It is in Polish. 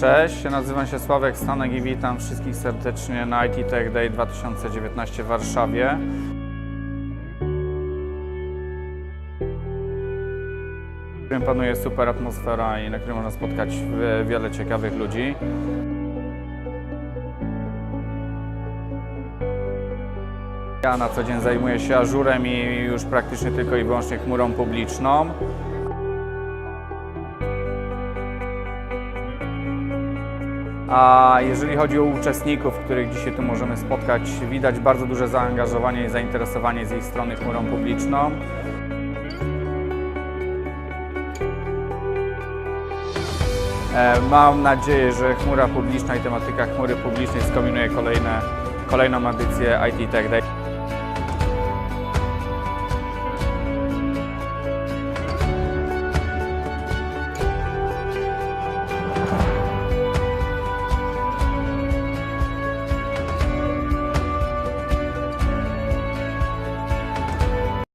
Cześć, nazywam się Sławek Stanek i witam wszystkich serdecznie na IT Tech Day 2019 w Warszawie. W którym panuje super atmosfera i na którym można spotkać e, wiele ciekawych ludzi. Ja na co dzień zajmuję się ażurem i już praktycznie tylko i wyłącznie chmurą publiczną. A jeżeli chodzi o uczestników, których dzisiaj tu możemy spotkać, widać bardzo duże zaangażowanie i zainteresowanie z ich strony chmurą publiczną. E, Mam nadzieję, że chmura publiczna i tematyka chmury publicznej skombinuje kolejne, kolejną edycję IT Tech Day.